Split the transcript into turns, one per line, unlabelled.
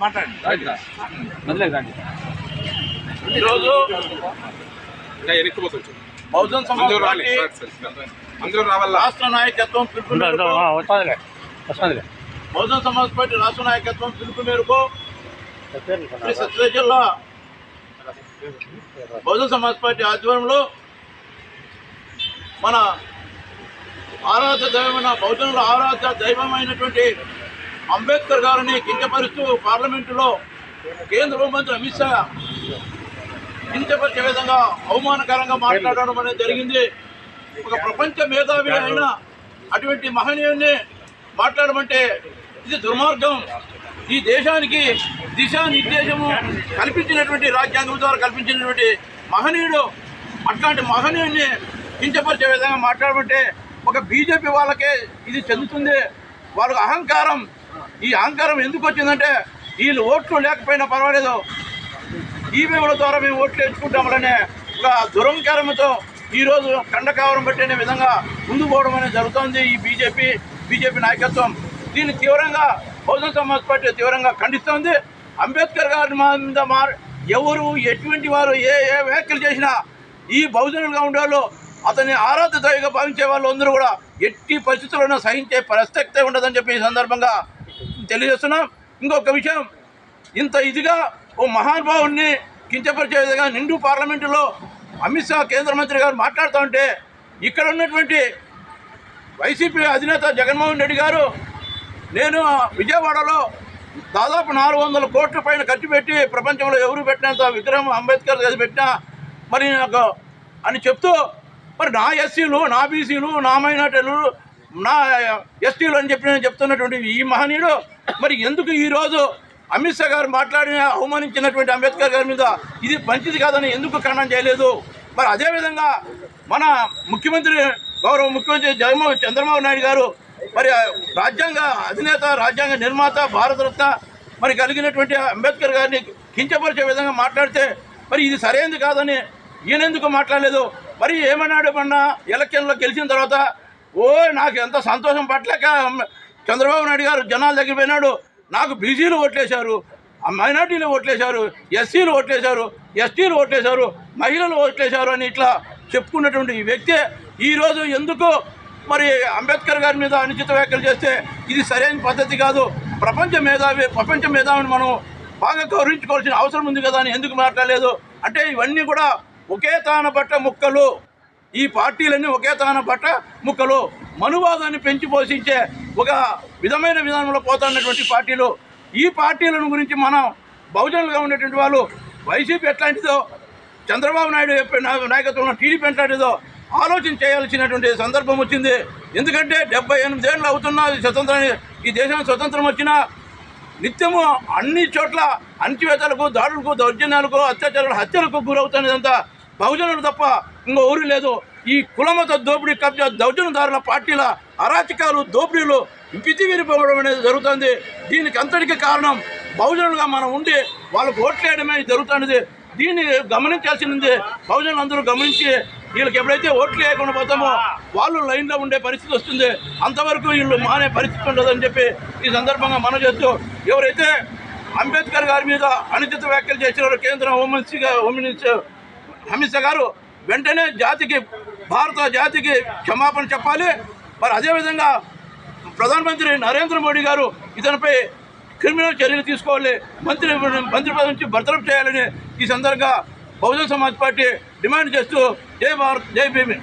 మాట్లాడండి.
ఈరోజు బహుజన్ సమాజ్ పార్టీ
అందరూ రావాలా?
రాష్ట్ర నాయకత్వం పిలుపు బహుజన్ సమాజ్ పార్టీ రాష్ట్ర నాయకత్వం పిలుపు మేరకు జిల్లా బహుజన్ సమాజ్ పార్టీ ఆధ్వర్యంలో మన ఆరాధ్య దైవమైన బహుజనుల ఆరాధ్య దైవమైనటువంటి అంబేద్కర్ గారిని కించపరుస్తూ పార్లమెంటులో కేంద్ర హోంమంత్రి అమిత్ షా కించపరిచే విధంగా అవమానకరంగా మాట్లాడడం అనేది జరిగింది. ఒక ప్రపంచ మేధావి అయిన అటువంటి మహనీయుడిని మాట్లాడమంటే ఇది దుర్మార్గం. ఈ దేశానికి దిశానిర్దేశము కల్పించినటువంటి రాజ్యాంగం ద్వారా కల్పించినటువంటి మహనీయుడు అట్లాంటి మహనీయుడిని కించపరిచే విధంగా మాట్లాడమంటే ఒక బీజేపీ వాళ్ళకే ఇది చెందుతుంది. వాళ్ళకు అహంకారం ఈ అహంకారం ఎందుకు వచ్చిందంటే వీళ్ళు ఓట్లు లేకపోయినా పర్వాలేదు. ఈవీఎంల ద్వారా మేము ఓట్లు ఎంచుకుంటామనే ఒక దురంకారంతో ఈరోజు కండకావరం పెట్టిన విధంగా ముందు పోవడం అనేది జరుగుతోంది ఈ బీజేపీ బీజేపీ నాయకత్వం. దీన్ని తీవ్రంగా బహుజన సమాజ్ పార్టీ తీవ్రంగా ఖండిస్తోంది. అంబేద్కర్ గారి మీద మా ఎవరు ఎటువంటి వారు ఏ ఏ వ్యాఖ్యలు చేసినా ఈ బహుజనులుగా ఉండేవాళ్ళు అతని ఆరాధ దైవగా భావించే వాళ్ళు అందరూ కూడా ఎట్టి పరిస్థితుల్లోనూ సహించే ప్రసక్తే ఉండదని చెప్పి ఈ సందర్భంగా తెలియజేస్తున్నాం. ఇంకొక విషయం ఇంత ఇదిగా ఓ మహానుభావుడిని కించపరిచే విధంగా నిండు పార్లమెంటులో అమిత్ షా కేంద్ర మంత్రి గారు మాట్లాడుతూ ఉంటే ఇక్కడ ఉన్నటువంటి వైసీపీ అధినేత జగన్మోహన్ రెడ్డి గారు నేను విజయవాడలో దాదాపు నాలుగు వందల కోట్ల పైన ఖర్చు పెట్టి ప్రపంచంలో ఎవరు పెట్టినంత విగ్రహం అంబేద్కర్ గారు పెట్టినా మరి నాకు అని చెప్తూ మరి నా ఎస్సీలు నా బీసీలు నా మైనార్టీలు నా ఎస్టీలు అని చెప్పి నేను చెప్తున్నటువంటి ఈ మహనీయుడు మరి ఎందుకు ఈరోజు అమిత్ షా గారు మాట్లాడిన అవమానించినటువంటి అంబేద్కర్ గారి మీద ఇది మంచిది కాదని ఎందుకు ఖండం చేయలేదు? మరి అదేవిధంగా మన ముఖ్యమంత్రి గౌరవ ముఖ్యమంత్రి జగన్మోహన్ చంద్రబాబు నాయుడు గారు మరి రాజ్యాంగ అధినేత రాజ్యాంగ నిర్మాత భారతరత్న మరి కలిగినటువంటి అంబేద్కర్ గారిని కించపరిచే విధంగా మాట్లాడితే మరి ఇది సరైనది కాదని ఈయనెందుకు మాట్లాడలేదు? మరి ఏమన్నాడు మొన్న ఎలక్షన్లో గెలిచిన తర్వాత ఓ నాకు ఎంత సంతోషం పట్లేక చంద్రబాబు నాయుడు గారు జనాల దగ్గర పోయినాడు. నాకు బీసీలు ఓట్లేశారు ఆ మైనార్టీలు ఓట్లేశారు ఎస్సీలు ఓట్లేశారు ఎస్టీలు ఓట్లేశారు మహిళలు ఓట్లేశారు అని ఇట్లా చెప్పుకున్నటువంటి ఈ వ్యక్తి ఈరోజు ఎందుకు మరి అంబేద్కర్ గారి మీద అనుచిత వ్యాఖ్యలు చేస్తే ఇది సరైన పద్ధతి కాదు. ప్రపంచ మేధావి ప్రపంచ మేధావిని మనం బాగా గౌరవించుకోవాల్సిన అవసరం ఉంది కదా అని ఎందుకు మాట్లాడలేదు? అంటే ఇవన్నీ కూడా ఒకే తాన బట్ట ముక్కలు. ఈ పార్టీలన్నీ ఒకే తాన బట్ట ముక్కలు. మనువాదాన్ని పెంచి పోషించే ఒక విధమైన విధానంలో పోతున్నటువంటి పార్టీలు. ఈ పార్టీలను గురించి మనం బహుజనులుగా ఉండేటువంటి వాళ్ళు వైసీపీ ఎట్లాంటిదో చంద్రబాబు నాయుడు నాయకత్వంలో టీడీపీ ఎట్లాంటిదో ఆలోచన చేయాల్సినటువంటి సందర్భం వచ్చింది. ఎందుకంటే డెబ్బై ఎనిమిది ఏళ్ళు అవుతున్న ఈ స్వతంత్రాన్ని ఈ దేశానికి స్వతంత్రం వచ్చినా నిత్యము అన్ని చోట్ల అణచివేతలకు దాడులకు దౌర్జన్యాలకు అత్యాచారాలు హత్యలకు గురవుతున్నదంతా బహుజనులు తప్ప ఇంకో ఊరు లేదు. ఈ కులమత దోపిడీ కబ్జా దౌర్జన్యదారుల పార్టీల అరాచకాలు దోపిడీలు పితి విరిపోవడం అనేది జరుగుతుంది. దీనికి అంతటికి కారణం బహుజనులుగా మనం ఉండి వాళ్ళకు ఓట్లేయడమే జరుగుతున్నది దీన్ని గమనించాల్సింది బహుజనులు అందరూ గమనించి వీళ్ళకి ఎప్పుడైతే ఓట్లు వేయకుండా పోతామో వాళ్ళు లైన్లో ఉండే పరిస్థితి వస్తుంది. అంతవరకు వీళ్ళు మానే పరిస్థితి ఉండదని చెప్పి ఈ సందర్భంగా మనం చేస్తూ ఎవరైతే అంబేద్కర్ గారి మీద అనుచిత వ్యాఖ్యలు చేసినారో కేంద్ర హోంమంత్రి గా- హోమ్ మినిస్టర్ అమిత్ షా గారు వెంటనే జాతికి భారత జాతికి క్షమాపణ చెప్పాలి. మరి అదేవిధంగా ప్రధానమంత్రి నరేంద్ర మోడీ గారు ఇతనిపై క్రిమినల్ చర్యలు తీసుకోవాలి. మంత్రి మంత్రి పదవి నుంచి బర్తరఫ్ చేయాలని ఈ సందర్భంగా బహుజన సమాజ్ పార్టీ డిమాండ్ చేస్తూ జై భారత్ జై భీమి.